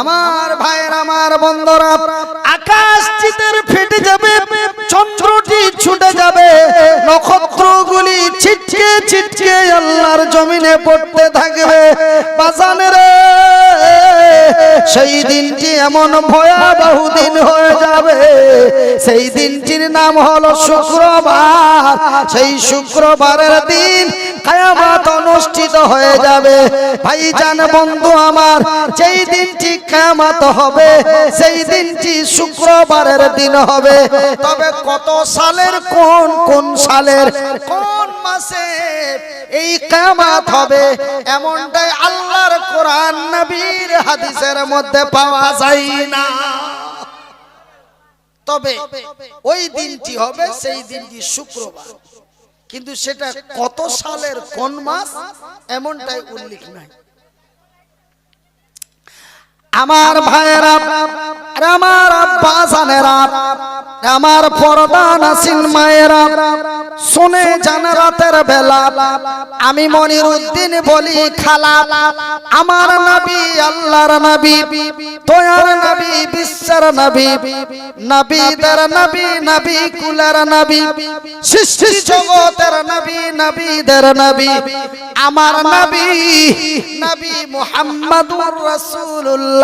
আমার ভাইয়ের, আমার বন্ধুরা, আকাশ চিতের ফেটে যাবে, চন্দ্রটি ছুটে যাবে, নক্ষত্রগুলি ছিটকে ছিটকে আল্লাহর জমিনে পড়তে থাকবে। বাজানের সেই দিনটি এমন ভয়াবহ দিন হয়ে যাবে। সেই দিনটির নাম হলো শুক্রবার। সেই শুক্রবারের দিন কায়ামাত অনুষ্ঠিত হয়ে যাবে। ভাইজান বন্ধু আমার, যেই দিনটি কায়ামাত হবে, সেই দিনটি শুক্রবারের দিন হবে। তবে কত সালের, কোন কোন সালের, কোন মাসে এই কায়ামাত হবে, এমনটাই আল্লাহর কোরআন নবীর হাদিসের মধ্যে পাওয়া যায় না। তবে ওই দিনটি হবে, সেই দিনটি শুক্রবার। কিন্তু সেটা কত সালের কোন মাস? এমনটাই উল্লেখ নাই। আমার ভাইয়েরা, আর আমার আব্বা জানেরা আমার পরদান আসিন মায়েরা, শুনে জান রাতের বেলা, আমি মনির উদ্দিন বলি, খালা, আমার নবী আল্লাহর নবী তোয়ার নবী, বিশ্বের নবী নবীদের নবী নবী কুলের নবী, সৃষ্টি জগতের নবী নবীদের নবী, আমার নবী নবী মুহাম্মাদুর রাসূলুল্লাহ।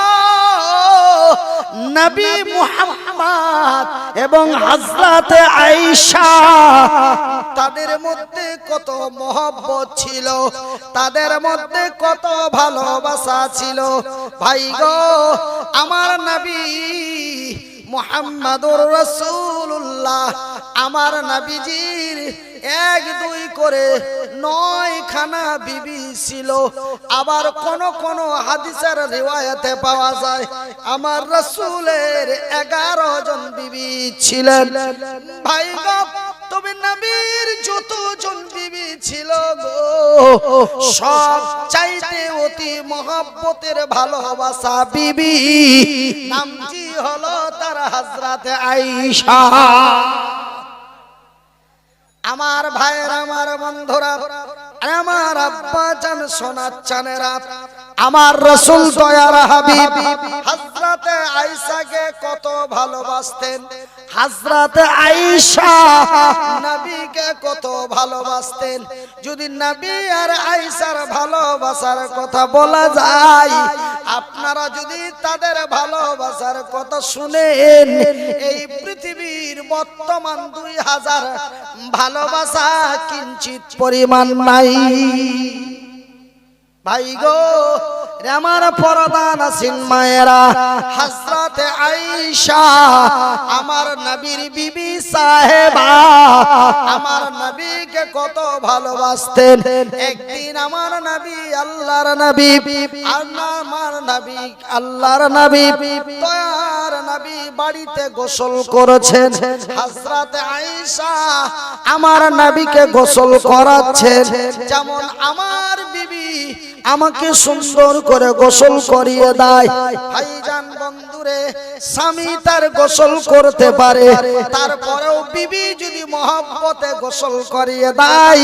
নবী মুহাম্মদ এবং হযরতে আয়েশা। তাদের মধ্যে কত মহব্বত ছিল তাদের মধ্যে কত ভালোবাসা ছিল। ভাই গো আমার নবী মোহাম্মদুর রসুল্লাহ আমার নবীজির এক দুই করে নয় খানা বিবি ছিল। আবার কোন কোন হাদিসের রিওয়ায়াতে পাওয়া যায়, আমার রসুলের এগারো জন বিবি ছিলেন। ভাই তবে নবীর যতজন বিবি ছিল গো, সব চাইতে অতি মহব্বতের ভালোবাসা বিবি। নামটি হলো তার হাজরাতে আইসা আমার ভাইয়ের আমার বন্ধুরা আমার আব্বা চান সোনার চানেরা আমার রসুল দয়ার হাবিব। হাজরাতে আয়েশাকে কত ভালোবাসতেন। হাজরাতে আয়েশা নবীকে কত ভালোবাসতেন। যদি নবী আর আয়েশার ভালোবাসার কথা বলা যায় আপনারা যদি তাদের ভালোবাসার কথা শুনেন এই পৃথিবীর বর্তমান দুই হাজার ভালোবাসা কিঞ্চিত পরিমাণ নাই। ভাই গো আমার পরদান আছেন মায়েরা। হাজরাতে আয়েশা, আমার নবীর বিবি সাহেবা, আমার নবীকে কত ভালোবাসতেন। একদিন আমার নবী আল্লাহর নবী আমার নবী আল্লাহর নবী তয়ার নবী বাড়িতে গোসল করেছেন। হাজরাতে আয়েশা আমার নবীকে গোসল করাচ্ছেন। যেমন আমার বিবি আমাকে সুন্দর করে গোসল করিয়ে দেয় ভাইজান বন্ধুরে স্বামী তার গোসল করতে পারে। তারপরেও বিবি যদি মহব্বতে গোসল করিয়ে দেয়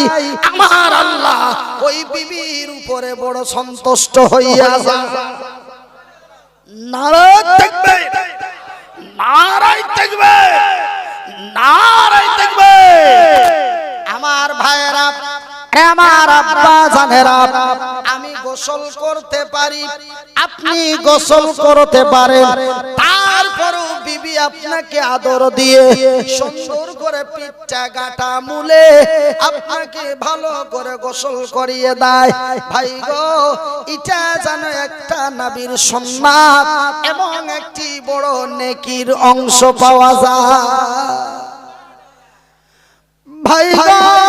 আমার আল্লাহ ওই বিবির উপরে বড় সন্তুষ্ট হইয়া যায় নারায় থাকবে নারায় থাকবে নারায় থাকবে আমার ভাইয়েরা আমার আব্বা জানেরা আমি গোসল করতে পারি আপনি গোসল করতে পারেন। তারপরও বিবি আপনাকে আদর দিয়ে সুন্দর করে পিঠটা গাটা মুলে আপনাকে ভালো করে গোসল করিয়ে দেয়। ভাই গো এটা যেন একটা নাবির সম্মান এবং একটি বড় নেকির অংশ পাওয়া যায়। ভাই গো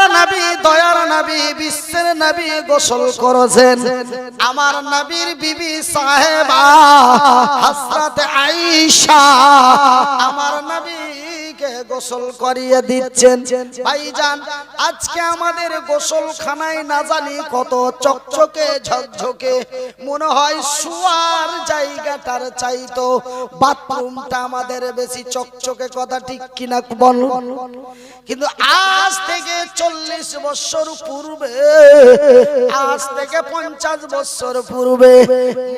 আল্লাহর নবী, দয়ার নবী, বিশ্বের নবী গোসল করেছেন। আমার নবীর বিবি সাহেবা হযরত আয়েশা, আমার নবী গোসল করিয়ে দিচ্ছেন। ভাইজান, আজকে আমাদের গোসলখানায় না জানি কত চকচকে, ঝকঝকে, মনে হয় শুয়ার জায়গাটার চাইতো। বাথরুমটা আমাদের বেশি চকচকে কথা ঠিক কিনা বল। কিন্তু আজ চল্লিশ বছর পূর্বে, আজ থেকে পঞ্চাশ বছর পূর্বে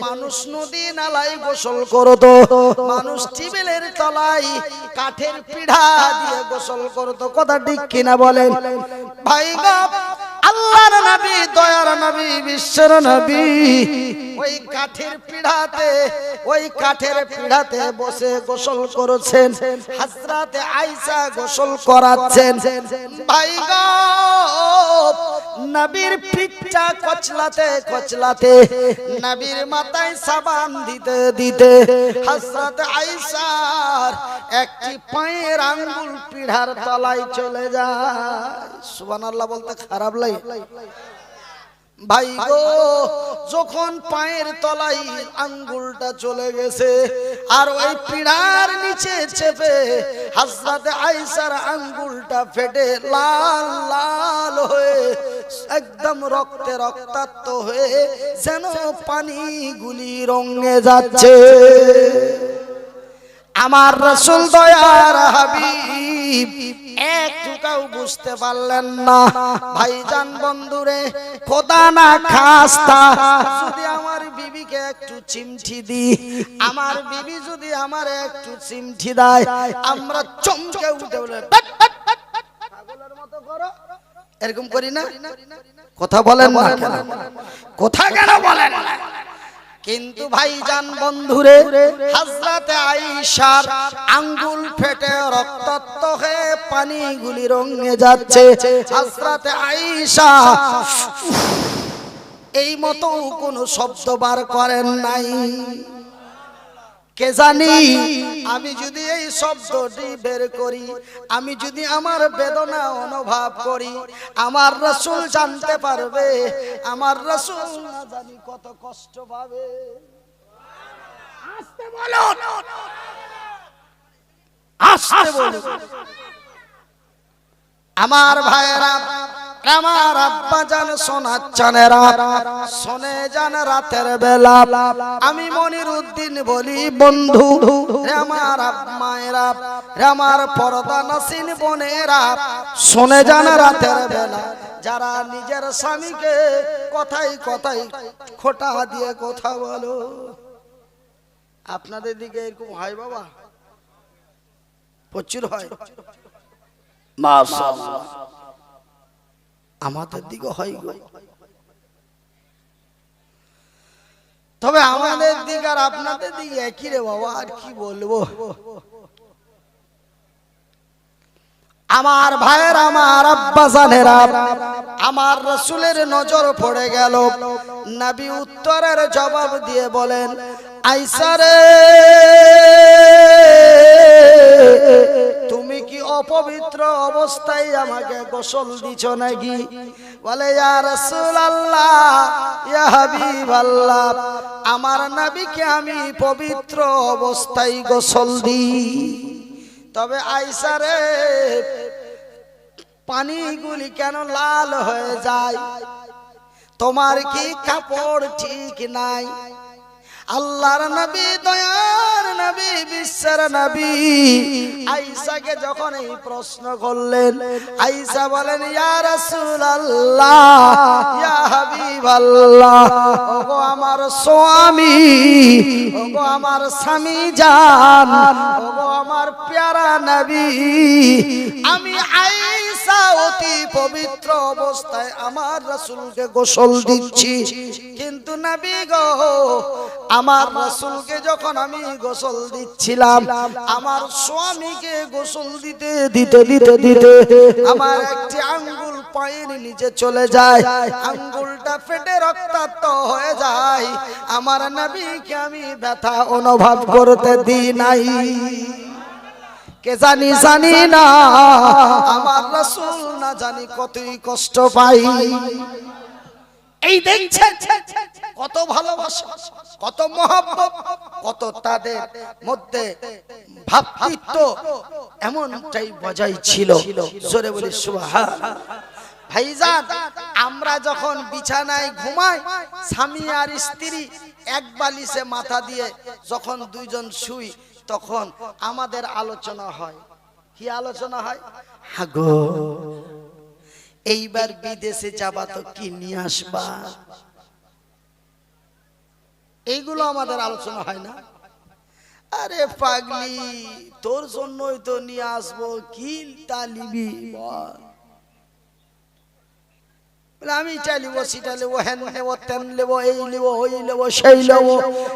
মানুষ নদী নালায় গোসল করতো, মানুষ টিবিলের তলাই কাঠের পিঠা দিয়ে গোসল করতো। কথা ঠিক কিনা বলেন? ভাই আল্লাহর নবী দয়ার নবী বিশ্বের নবী। ওই কাঠের পিড়াতে ওই কাঠের পিড়াতে বসে গোসল করেছেন হাজরাতে আইসা গোসল করাচ্ছেন। ভাই গো, নবীর পিঠটা কচলাতে কচলাতে নবীর মাথায় সাবান দিতে দিতে হাজরাত আইসার একটি পায়ের আঙ্গুল পিঠার তলায় চলে যায়। সুবহানাল্লাহ বলতে খারাপ লাগে। ভাই গো, যখন পায়ের তলায় আঙ্গুলটা চলে গেছে, আর ওই পিড়ার নিচে চেপে হাজরাতে আইসার আঙ্গুলটা ফেটে লাল লাল হয়ে একদম রক্তে রক্তাক্ত হয়ে যেন পানিগুলি রঙে যাচ্ছে। আমার রসুল দয়ার হাবিব এক টুকাও বুঝতে পারলেন না ভাইজান বন্ধুরে খোদা না খাস্তা যদি আমার বিবিকে একটু চিমঠি দি আমার বিবি যদি আমার একটু চিমঠি দেয় আমরা চমকে উঠে বলে "বাট, বাট, বাট, বাট, পাগলের মতো করো।" এরকম করি না কথা বলেন না? কথা কেন বলেন না? কিন্তু ভাই যান বন্ধুরে, হাজরাতে আইসার আঙ্গুল ফেটে রক্তাক্ত হয়ে পানিগুলি রঙে যাচ্ছে। হাজরাতে আইসা এই মতো কোনো শব্দ বার করেন নাই। কে জানি? আমি যদি এই শব্দটি বের করি আমি যদি আমার বেদনা অনুভব করি আমার রসুল জানতে পারবে আমার রসুল না জানি কত কষ্ট পাবে। আসতে আসতে আমার ভাইয়েরা আমার আব্বা জান শোনাচ্ছানেরা শোনে যান রাতের বেলা। আমি মনির উদ্দিন বলি, বন্ধু আমার মায়েরা রে আমার পরদা নাসিন বোনেরা শোনে যান রাতের বেলা। যারা নিজের স্বামীকে কথাই কথাই খোটা দিয়ে কথা বলো। আপনাদের দিকে এরকম হয় বাবা? প্রচুর হয়। আমাদের দিকে হয় গো। তবে আমাদের দিক আর আপনাদের দিকে একই রে বাবা, আর কি বলব আমার ভাইয়ের, আমার আব্বা জানেরা আমার রসুলের নজর পড়ে গেল নবী উত্তরের জবাব দিয়ে বলেন আইসারে, তুমি কি অপবিত্র অবস্থায় আমাকে গোসল দিছ নাকি? বলে আমার নাবিকে আমি পবিত্র অবস্থায় গোসল দিই। তবে আইসারে, পানিগুলি কেন লাল হয়ে যায়? তোমার কি কাপড় ঠিক নাই? আল্লাহর নবী, দয়ার নবী, বিশ্বের নবী। আইসাকে যখন এই প্রশ্ন করলেন, আইসা বলেন, ইয়া ইয়া আমার স্বামী, ওগো আমার স্বামী জান, ওগো আমার প্যারা নবী, আমি আইসা অতি পবিত্র অবস্থায় আমার রাসূলকে গোসল দিচ্ছি। কিন্তু নবী গো, আমার রাসূলকে যখন আমি গোসল দিচ্ছিলাম, আমার স্বামীকে গোসল দিতে দিতে দিতে দিতে আমার একটি আঙ্গুল পায়ের নিচে চলে যায়। আঙ্গুলটা ফেটে রক্তাক্ত হয়ে যায়। আমার নবীকে আমি ব্যথা অনুভব করতে দিই নাই। কে জানি জানি না। আমার রাসূল না জানি কতই কষ্ট পাই। এই দেখছেন কত ভালোবাসা, কত মহব্বত, কত তাদের মধ্যে ভাবৃত্ব এমনটাই বজায় ছিল। জোরে বলি, সুবহান। ভাইজান, আমরা যখন বিছানায় ঘুমাই, স্বামী আর স্ত্রী এক বালিশে মাথা দিয়ে যখন দুইজন শুই তখন আমাদের আলোচনা হয়। কি আলোচনা হয়? হাগো, এইবার বিদেশে যাবা তো কি নিয়ে আসবা? এইগুলো আমাদের আলোচনা হয় না। আরে পাগলি, তোর জন্যই তো নিয়ে আসব, কি তা নিবি বল? বলে আমি সেটা হ্যান নেব তেন নেব এই নেব ওই নেব সেই নেব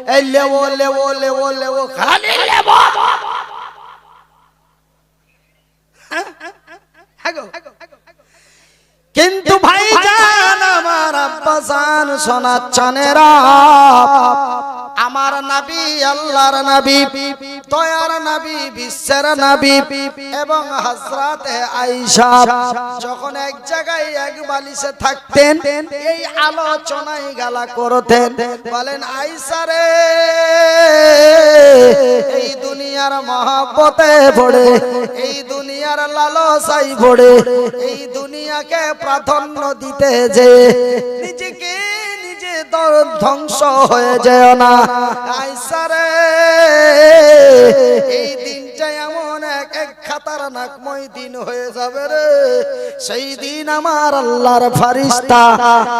এই লেবো লেবো লেবো লেবো খালি লেবো হ্যাঁ? কিন্তু ভাই জান আমার আব্বা জান শোনাচ্ছনেরা আমার নবী আল্লাহর নবী তয়ার নবী, বিশ্বের নবী এবং হযরত আয়েশা যখন এক জায়গায় এক বালিশে থাকতেন, এই আলোচনায় গালা করতেন, বলেন, আয়েশা রে, এই দুনিয়ার মহব্বতে পড়ে এই দুনিয়ার লালসাই পড়ে এই দুনিয়াকে প্রাধান্য দিতে যে নিজে দ- ধ্বংস হয়ে যায় না। আইসারে এই দিনটা এমন এক এক খাতারনাকময় দিন হয়ে যাবে রে। সেই দিন আমার আল্লাহর ফারিস্তা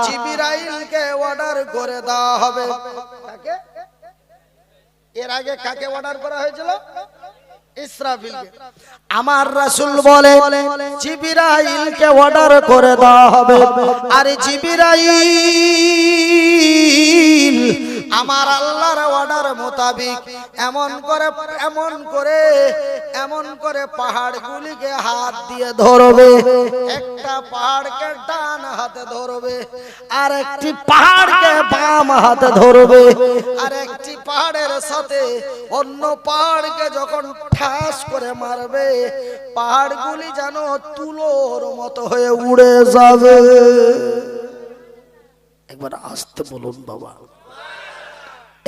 জিবরাইলকে অর্ডার করে দেওয়া হবে। এর আগে কাকে অর্ডার করা হয়েছিল? ইসরাফিলকে আমার রাসূল বলে জিবরাইলকে অর্ডার করে দেওয়া হবে। আর জিবরাইল! আমার আল্লাহর অর্ডার মোতাবিক এমন করে এমন করে এমন করে পাহাড়গুলিকে হাত দিয়ে ধরবে, একটা পাহাড়কে ডান হাতে ধরবে, আর একটি পাহাড়কে বাম হাতে ধরবে, আর একটি পাহাড়ের সাথে অন্য পাহাড়কে যখন ঠাস করে মারবে, পাহাড়গুলি যেন তুলোর মতো হয়ে উড়ে যাবে। একবার আসতে বলুন বাবা।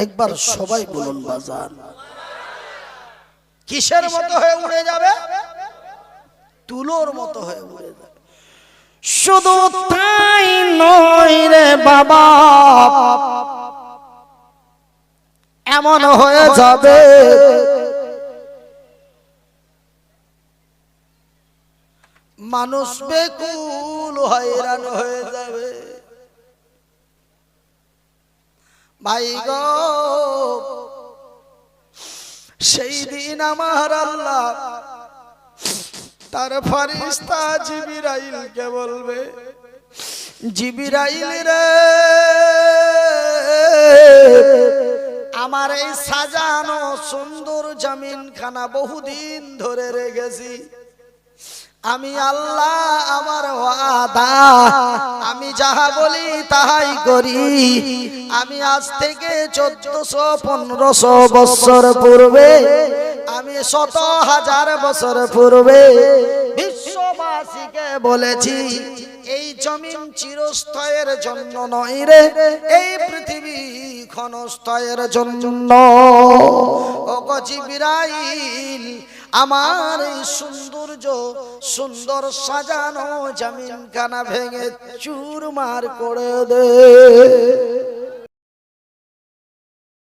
একবার সবাই বলুন বাজান। কিসের মতো হয়ে উড়ে যাবে? তুলোর মতো হয়ে উড়ে যাবে। শুধু তাই নয় রে বাবা। এমন হয়ে যাবে। মানুষ বেকুল হয়রান হয়ে যাবে। ভাই গো, সেই দিন আমার আল্লাহ তার ফারিস্তা জিবিরাইলকে বলবে, জিবিরাইল রে, আমার এই সাজানো সুন্দর জমিন খানা বহুদিন ধরে রেখেছি। আমি আল্লাহ, আমার ওয়াদা। আমি যাহা বলি তাহাই করি। আমি আজ থেকে চোদ্দশো পনেরোশো বছর পূর্বে, আমি শত হাজার বছর পূর্বে বিশ্ববাসীকে বলেছি, এই জমিন চিরস্থায়ের জন্য নয় রে, এই পৃথিবী ক্ষণস্থায়ের জন্য। ও গজিবিরাইল আমার এই সৌন্দর্য সুন্দর সাজানো জামিন কানা ভেঙে চুরমার করে দে।